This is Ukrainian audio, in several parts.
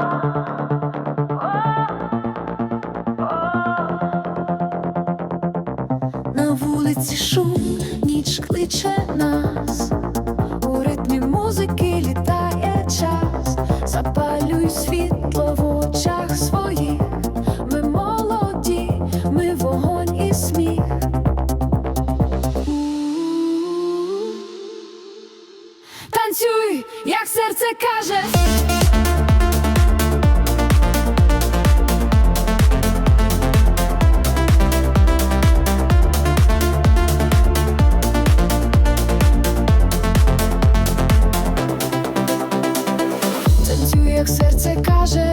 На вулиці шум, ніч кличе нас, у ритмі музики літає час, запалюй світло в очах своїх. Ми молоді, ми вогонь і сміх. Танцюй, як серце каже.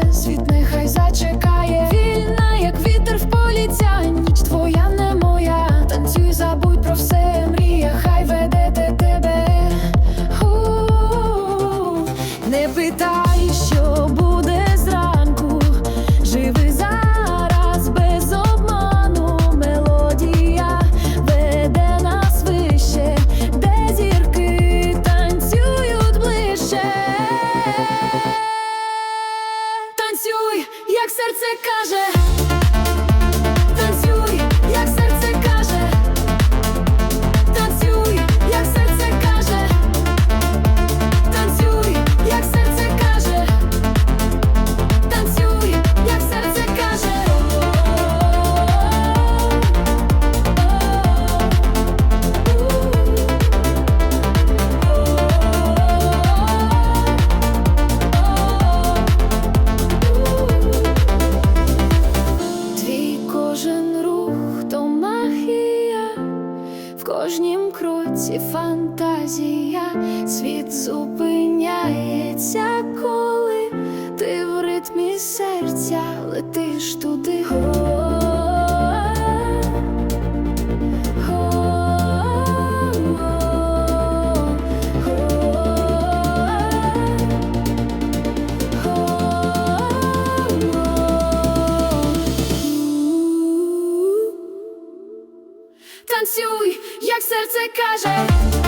Каже, Танцюй, як серце каже. Кожнім кроці фантазія, світ зупиняється, коли ти в ритмі серця летиш туди. Танцюй, як серце каже.